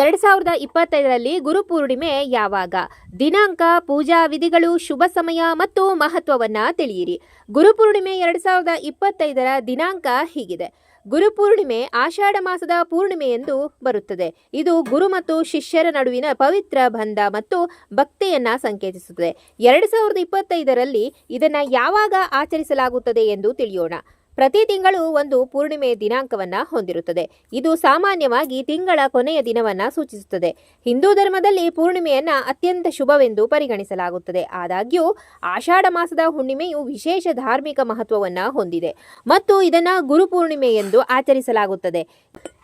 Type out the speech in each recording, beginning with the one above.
ಎರಡ್ ಸಾವಿರದ ಇಪ್ಪತ್ತೈದರಲ್ಲಿ ಗುರುಪೂರ್ಣಿಮೆ ಯಾವಾಗ? ದಿನಾಂಕ, ಪೂಜಾ ವಿಧಿಗಳು, ಶುಭ ಸಮಯ ಮತ್ತು ಮಹತ್ವವನ್ನ ತಿಳಿಯಿರಿ. ಗುರುಪೂರ್ಣಿಮೆ ಎರಡ್ ಸಾವಿರದ ಇಪ್ಪತ್ತೈದರ ದಿನಾಂಕ ಹೀಗಿದೆ. ಗುರುಪೂರ್ಣಿಮೆ ಆಷಾಢ ಮಾಸದ ಪೂರ್ಣಿಮೆ ಎಂದು ಬರುತ್ತದೆ. ಇದು ಗುರು ಮತ್ತು ಶಿಷ್ಯರ ನಡುವಿನ ಪವಿತ್ರ ಬಂಧ ಮತ್ತು ಭಕ್ತಿಯನ್ನ ಸಂಕೇತಿಸುತ್ತದೆ. ಎರಡ್ ಸಾವಿರದ ಇಪ್ಪತ್ತೈದರಲ್ಲಿ ಇದನ್ನ ಯಾವಾಗ ಆಚರಿಸಲಾಗುತ್ತದೆ ಎಂದು ತಿಳಿಯೋಣ. ಪ್ರತಿ ತಿಂಗಳು ಒಂದು ಪೂರ್ಣಿಮೆ ದಿನಾಂಕವನ್ನ ಹೊಂದಿರುತ್ತದೆ. ಇದು ಸಾಮಾನ್ಯವಾಗಿ ತಿಂಗಳ ಕೊನೆಯ ದಿನವನ್ನ ಸೂಚಿಸುತ್ತದೆ. ಹಿಂದೂ ಧರ್ಮದಲ್ಲಿ ಪೂರ್ಣಿಮೆಯನ್ನ ಅತ್ಯಂತ ಶುಭವೆಂದು ಪರಿಗಣಿಸಲಾಗುತ್ತದೆ. ಆದಾಗ್ಯೂ, ಆಷಾಢ ಮಾಸದ ಹುಣ್ಣಿಮೆಯು ವಿಶೇಷ ಧಾರ್ಮಿಕ ಮಹತ್ವವನ್ನ ಹೊಂದಿದೆ ಮತ್ತು ಇದನ್ನ ಗುರುಪೂರ್ಣಿಮೆ ಎಂದು ಆಚರಿಸಲಾಗುತ್ತದೆ.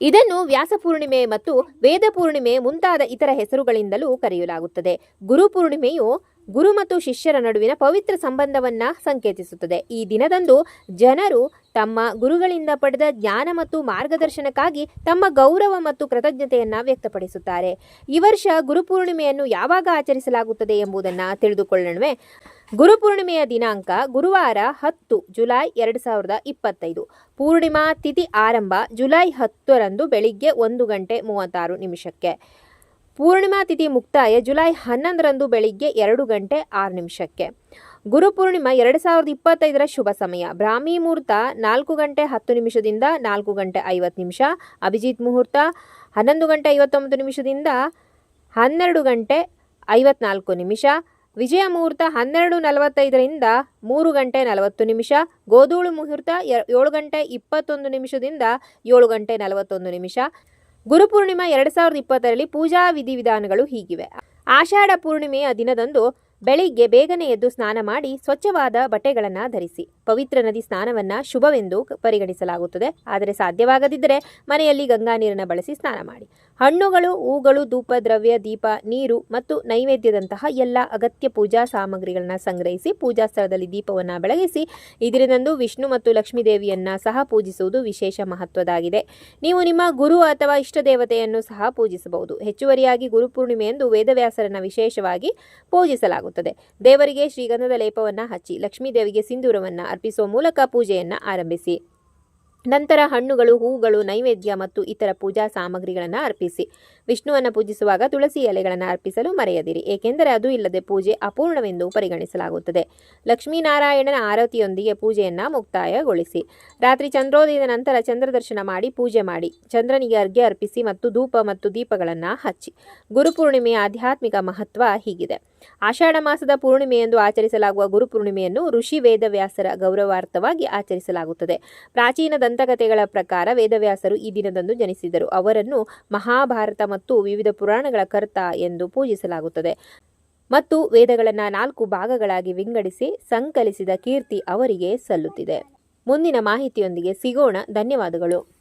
ಇದನ್ನು ವ್ಯಾಸ ಪೂರ್ಣಿಮೆ ಮತ್ತು ವೇದ ಪೂರ್ಣಿಮೆ ಮುಂತಾದ ಇತರ ಹೆಸರುಗಳಿಂದಲೂ ಕರೆಯಲಾಗುತ್ತದೆ. ಗುರುಪೂರ್ಣಿಮೆಯು ಗುರು ಮತ್ತು ಶಿಷ್ಯರ ನಡುವಿನ ಪವಿತ್ರ ಸಂಬಂಧವನ್ನ ಸಂಕೇತಿಸುತ್ತದೆ. ಈ ದಿನದಂದು ಜನರು ತಮ್ಮ ಗುರುಗಳಿಂದ ಪಡೆದ ಜ್ಞಾನ ಮತ್ತು ಮಾರ್ಗದರ್ಶನಕ್ಕಾಗಿ ತಮ್ಮ ಗೌರವ ಮತ್ತು ಕೃತಜ್ಞತೆಯನ್ನ ವ್ಯಕ್ತಪಡಿಸುತ್ತಾರೆ. ಈ ವರ್ಷ ಗುರುಪೂರ್ಣಿಮೆಯನ್ನು ಯಾವಾಗ ಆಚರಿಸಲಾಗುತ್ತದೆ ಎಂಬುದನ್ನು ತಿಳಿದುಕೊಳ್ಳಣವೆ. ಗುರುಪೂರ್ಣಿಮೆಯ ದಿನಾಂಕ ಗುರುವಾರ ಹತ್ತು ಜುಲೈ ಎರಡು ಸಾವಿರದ ಇಪ್ಪತ್ತೈದು. ಪೂರ್ಣಿಮಾ ತಿಥಿ ಆರಂಭ ಜುಲೈ ಹತ್ತರಂದು ಬೆಳಿಗ್ಗೆ ಒಂದು ಗಂಟೆ ಮೂವತ್ತಾರು ನಿಮಿಷಕ್ಕೆ. ಪೂರ್ಣಿಮಾ ತಿಥಿ ಮುಕ್ತಾಯ ಜುಲೈ ಹನ್ನೊಂದರಂದು ಬೆಳಿಗ್ಗೆ ಎರಡು ಗಂಟೆ ಆರು ನಿಮಿಷಕ್ಕೆ. ಗುರುಪೂರ್ಣಿಮಾ ಎರಡು ಸಾವಿರದ ಇಪ್ಪತ್ತೈದರ ಶುಭ ಸಮಯ. ಬ್ರಾಹ್ಮಿ ಮುಹೂರ್ತ ನಾಲ್ಕು ಗಂಟೆ ಹತ್ತು ನಿಮಿಷದಿಂದ ನಾಲ್ಕು ಗಂಟೆ ಐವತ್ತು ನಿಮಿಷ. ಅಭಿಜಿತ್ ಮುಹೂರ್ತ ಹನ್ನೊಂದು ಗಂಟೆ ಐವತ್ತೊಂಬತ್ತು ನಿಮಿಷದಿಂದ ಹನ್ನೆರಡು ಗಂಟೆ ಐವತ್ನಾಲ್ಕು ನಿಮಿಷ. ವಿಜಯ ಮುಹೂರ್ತ ಹನ್ನೆರಡು ನಲವತ್ತೈದರಿಂದ ಮೂರು ಗಂಟೆ ನಲವತ್ತು ನಿಮಿಷ. ಗೋಧೂಳು ಮುಹೂರ್ತ ಏಳು ಗಂಟೆ ಇಪ್ಪತ್ತೊಂದು ನಿಮಿಷದಿಂದ ಏಳು ಗಂಟೆ ನಲವತ್ತೊಂದು ನಿಮಿಷ. ಗುರುಪೂರ್ಣಿಮಾ ಎರಡು ಸಾವಿರದ ಇಪ್ಪತ್ತರಲ್ಲಿ ಪೂಜಾ ವಿಧಿವಿಧಾನಗಳು ಹೀಗಿವೆ. ಆಷಾಢ ಪೂರ್ಣಿಮೆಯ ದಿನದಂದು ಬೆಳಿಗ್ಗೆ ಬೇಗನೆ ಎದ್ದು ಸ್ನಾನ ಮಾಡಿ ಸ್ವಚ್ಛವಾದ ಬಟ್ಟೆಗಳನ್ನು ಧರಿಸಿ. ಪವಿತ್ರ ನದಿ ಸ್ನಾನವನ್ನ ಶುಭವೆಂದು ಪರಿಗಣಿಸಲಾಗುತ್ತದೆ. ಆದರೆ ಸಾಧ್ಯವಾಗದಿದ್ದರೆ ಮನೆಯಲ್ಲಿ ಗಂಗಾ ನೀರನ್ನು ಬಳಸಿ ಸ್ನಾನ ಮಾಡಿ. ಹಣ್ಣುಗಳು, ಹೂಗಳು, ಧೂಪ, ದ್ರವ್ಯ, ದೀಪ, ನೀರು ಮತ್ತು ನೈವೇದ್ಯದಂತಹ ಎಲ್ಲ ಅಗತ್ಯ ಪೂಜಾ ಸಾಮಗ್ರಿಗಳನ್ನ ಸಂಗ್ರಹಿಸಿ ಪೂಜಾ ಸ್ಥಳದಲ್ಲಿ ದೀಪವನ್ನು ಬೆಳಗಿಸಿ ಇದರಿಂದಂದು ವಿಷ್ಣು ಮತ್ತು ಲಕ್ಷ್ಮೀ ದೇವಿಯನ್ನು ಸಹ ಪೂಜಿಸುವುದು ವಿಶೇಷ ಮಹತ್ವದಾಗಿದೆ. ನೀವು ನಿಮ್ಮ ಗುರು ಅಥವಾ ಇಷ್ಟ ದೇವತೆಯನ್ನು ಸಹ ಪೂಜಿಸಬಹುದು. ಹೆಚ್ಚುವರಿಯಾಗಿ ಗುರುಪೂರ್ಣಿಮೆಯಂದು ವೇದವ್ಯಾಸರನ್ನ ವಿಶೇಷವಾಗಿ ಪೂಜಿಸಲಾಗುತ್ತದೆ. ದೇವರಿಗೆ ಶ್ರೀಗಂಧದ ಲೇಪವನ್ನ ಹಚ್ಚಿ, ಲಕ್ಷ್ಮೀ ದೇವಿಗೆ ಸಿಂಧೂರವನ್ನ ಅರ್ಪಿಸುವ ಮೂಲಕ ಪೂಜೆಯನ್ನ ಆರಂಭಿಸಿ. ನಂತರ ಹಣ್ಣುಗಳು ಹೂಗಳು ನೈವೇದ್ಯ ಮತ್ತು ಇತರ ಪೂಜಾ ಸಾಮಗ್ರಿಗಳನ್ನು ಅರ್ಪಿಸಿ. ವಿಷ್ಣುವನ್ನು ಪೂಜಿಸುವಾಗ ತುಳಸಿ ಎಲೆಗಳನ್ನು ಅರ್ಪಿಸಲು ಮರೆಯದಿರಿ, ಏಕೆಂದರೆ ಅದು ಇಲ್ಲದೆ ಪೂಜೆ ಅಪೂರ್ಣವೆಂದು ಪರಿಗಣಿಸಲಾಗುತ್ತದೆ. ಲಕ್ಷ್ಮೀನಾರಾಯಣನ ಆರತಿಯೊಂದಿಗೆ ಪೂಜೆಯನ್ನು ಮುಕ್ತಾಯಗೊಳಿಸಿ. ರಾತ್ರಿ ಚಂದ್ರೋದಯದ ನಂತರ ಚಂದ್ರದರ್ಶನ ಮಾಡಿ ಪೂಜೆ ಮಾಡಿ. ಚಂದ್ರನಿಗೆ ಅರ್ಘ್ಯ ಅರ್ಪಿಸಿ ಮತ್ತು ಧೂಪ ಮತ್ತು ದೀಪಗಳನ್ನು ಹಚ್ಚಿ. ಗುರುಪೂರ್ಣಿಮೆಯ ಆಧ್ಯಾತ್ಮಿಕ ಮಹತ್ವ ಹೀಗಿದೆ. ಆಷಾಢ ಮಾಸದ ಪೂರ್ಣಿಮೆಯೆಂದು ಆಚರಿಸಲಾಗುವ ಗುರುಪೂರ್ಣಿಮೆಯನ್ನು ಋಷಿ ವೇದವ್ಯಾಸರ ಗೌರವಾರ್ಥವಾಗಿ ಆಚರಿಸಲಾಗುತ್ತದೆ. ಪ್ರಾಚೀನ ದಂತಕಥೆಗಳ ಪ್ರಕಾರ ವೇದವ್ಯಾಸರು ಈ ದಿನದಂದು ಜನಿಸಿದರು. ಅವರನ್ನು ಮಹಾಭಾರತ ಮತ್ತು ವಿವಿಧ ಪುರಾಣಗಳ ಕರ್ತ ಎಂದು ಪೂಜಿಸಲಾಗುತ್ತದೆ. ಮತ್ತು ವೇದಗಳನ್ನು ನಾಲ್ಕು ಭಾಗಗಳಾಗಿ ವಿಂಗಡಿಸಿ ಸಂಕಲಿಸಿದ ಕೀರ್ತಿ ಅವರಿಗೆ ಸಲ್ಲುತ್ತಿದೆ. ಮುಂದಿನ ಮಾಹಿತಿಯೊಂದಿಗೆ ಸಿಗೋಣ. ಧನ್ಯವಾದಗಳು.